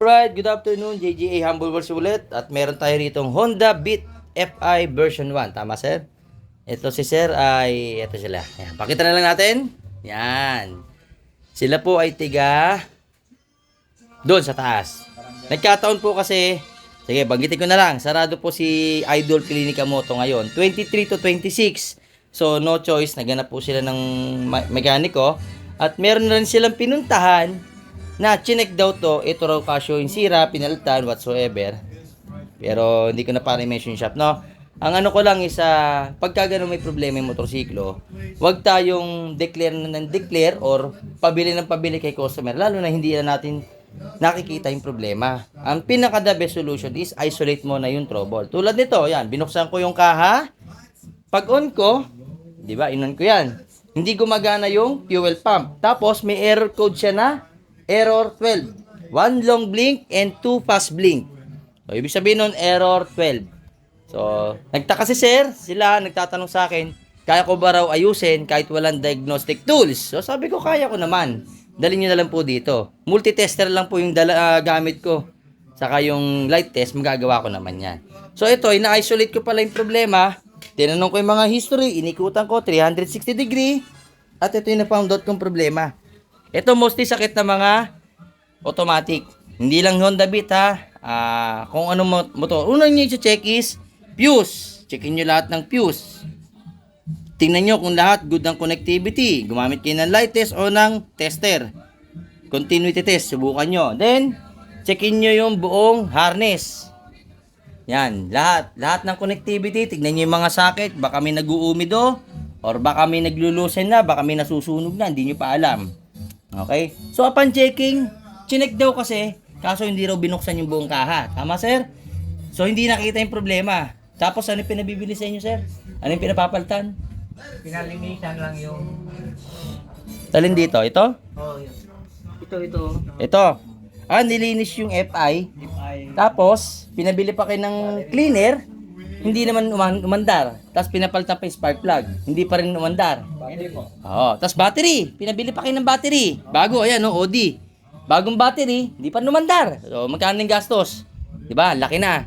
Alright, good afternoon, JGA Humble Words ulit. At meron tayo rito Honda Beat FI version 1. Tama, sir? Ito si sir ay, ito sila. Ayan, pakita na lang natin. Yan. Sila po ay tiga doon sa taas. Nagkataon po kasi, sige, banggitin ko na lang. Sarado po si Idol Clinica Moto ngayon. 23 to 26. So, no choice. Naganap po sila ng ma- mekaniko. At meron na rin silang pinuntahan na chinek daw to. Ito raw kasyo yung sira, pinalitan, whatsoever. Pero hindi ko na para mention shop, no? Ang ano ko lang is, ah, pagka ganun may problema yung motorsiklo, huwag tayong declare na ng declare or pabili ng pabili kay customer, lalo na hindi na natin nakikita yung problema. Ang pinaka the best solution is isolate mo na yung trouble. Tulad nito, yan, binuksan ko yung kaha, pag on ko, di ba, inon ko yan. Hindi gumagana yung fuel pump. Tapos may error code siya na error 12. One long blink and two fast blink. So, ibig sabihin nun, error 12. So, nagtaka si sir, sila nagtatanong sa akin, kaya ko ba raw ayusin kahit walang diagnostic tools? So, sabi ko, kaya ko naman. Dalhin nyo na lang po dito. Multitester lang po yung dala, ah, gamit ko. Saka yung light test, magagawa ko naman yan. So, ito, ina-isolate ko pala yung problema. Tinanong ko yung mga history, inikutan ko 360 degree. At ito yung na-found out kong problema. Ito mostly sakit na mga automatic. Hindi lang Honda Beat ha. Ah, kung anong mo- motor. Unang nyo i-check is fuse. Checkin nyo lahat ng fuse. Tingnan nyo kung lahat good ang connectivity. Gumamit kayo ng light test o ng tester. Continuity test. Subukan nyo. Then, checkin nyo yung buong harness. Yan. Lahat. Lahat ng connectivity. Tignan nyo yung mga socket. Baka may nag-uumido. Or baka may naglulusen na. Baka may nasusunog na. Hindi nyo pa alam. Okay? So, upon checking, chinek daw kasi, kaso hindi raw binuksan yung buong kaha. Tama, sir? So, hindi nakita yung problema. Tapos, ano yung pinabibili sa inyo, sir? Ano yung pinapapalitan? Pinalinisan lang yung... Talin dito. Ito? Oh, yun. Ito, ito. Ito. Ah, nilinis yung FI. Ay, Tapos, pinabili pa kayo ng cleaner. Hindi naman uman- umandar. Tapos, pinapalitan pa yung spark plug. Hindi pa rin umandar. hindi po. Oo. Tapos, battery. Pinabili pa kayo ng battery. Bago, ayan, no, OD. Bagong battery, hindi pa numandar. So, magkano yung gastos? Di ba? Laki na.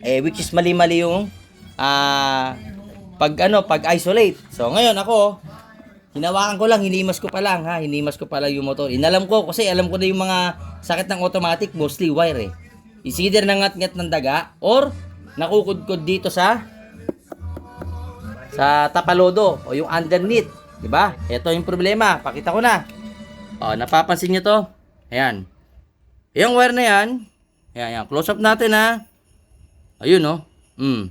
Eh, which is mali-mali yung ah pag ano, pag isolate. So, ngayon ako, hinawakan ko lang, hinimas ko pa lang ha, hinimas ko pala yung motor. Inalam ko kasi alam ko na yung mga sakit ng automatic, mostly wire eh. Is either nangat-ngat ng daga or nakukudkod dito sa sa tapalodo o yung underneath, 'di ba? Ito yung problema, pakita ko na. Oh, napapansin niyo to? Ayan. Yung wire na yan, ayan, ayan. Close up natin ha. Ayun oh. Mm.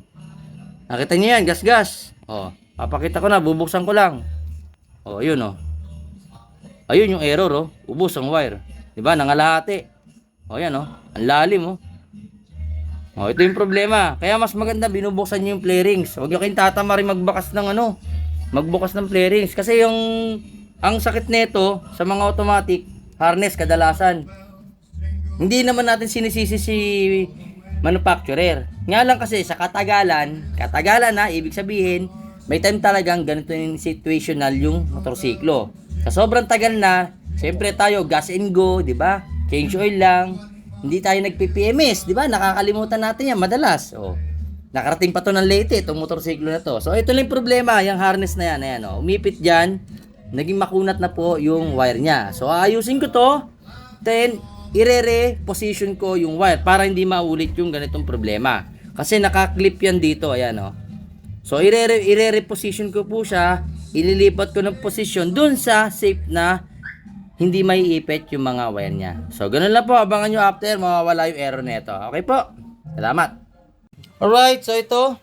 Nakita niyo yan, gas-gas. Oh, papakita ko na, bubuksan ko lang. Oh, ayun oh. Ayun yung error oh. Ubos ang wire. 'Di ba? Nangalahati. Oh, yan oh. Ang lalim oh. Oh, ito yung problema. Kaya mas maganda binubuksan niyo yung play rings. Huwag niyo kayong tatama rin magbakas ng ano, magbukas ng play rings kasi yung ang sakit nito sa mga automatic harness kadalasan. Hindi naman natin sinisisi si manufacturer. Nga lang kasi sa katagalan, katagalan na ibig sabihin, may time talagang ganito yung situational yung motorsiklo. Sa sobrang tagal na, siyempre tayo gas and go, 'di ba? Change oil lang. Hindi tayo nagpi-PMS, 'di ba? Nakakalimutan natin 'yan madalas. Oh. Nakarating pa to ng Leyte itong motorsiklo na to. So ito lang yung problema, yung harness na yan, ayan oh. Umipit diyan, naging makunat na po yung wire niya. So ayusin ko to, then ire-reposition ko yung wire para hindi maulit yung ganitong problema. Kasi nakaklip yan dito, ayan oh. So ire- ire-reposition ko po siya, ililipat ko ng position dun sa safe na hindi may ipit yung mga wire niya. So ganun lang po, abangan nyo after mawawala yung error nito. Okay po, salamat. Alright, so ito,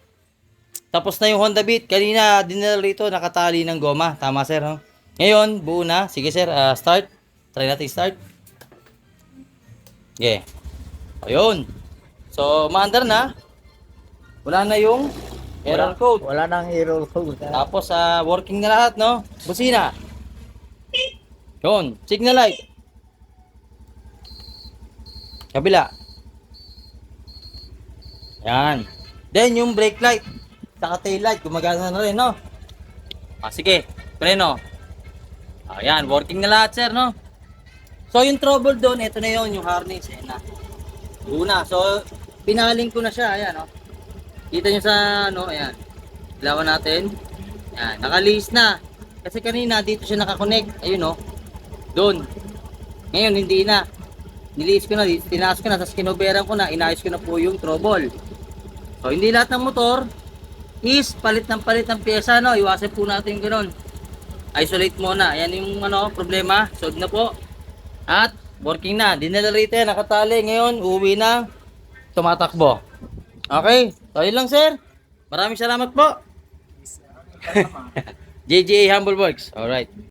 tapos na yung Honda Beat. Kanina, dinala rito, nakatali ng goma. Tama, sir. No? Ngayon, buo na. Sige, sir. ah, start. Try natin start. Okay. Ayun. So, maandar na. Wala na yung error code. Wala nang error code. Tapos, ah, working na lahat, no? Busina. Yun. Signal light. Kabila. Yan. Then, yung brake light. Saka tail light. Gumagana na rin, no? Ah, sige. Preno. Ayan. Working na lahat, sir, no? So, yung trouble doon, ito na yon yung harness. Ayan na. Una. So, pinaling ko na siya. Ayan, oh. Kita nyo sa, ano, ayan. Ilawan natin. Ayan, nakalis na. Kasi kanina, dito siya nakakonect. Ayun, oh. Doon. Ngayon, hindi na. Niliis ko na, tinaas ko na, tapos kinoberan ko na, inayos ko na po yung trouble. So, hindi lahat ng motor is palit ng palit ng pyesa, no? Iwasan po natin yung ganun. Isolate muna. Ayan yung ano, problema. Solve na po. At working na. Dinala rito nakatali. Ngayon, uwi na. Tumatakbo. Okay. So, yun lang, sir. Maraming salamat po. JGA Humble Works. Alright.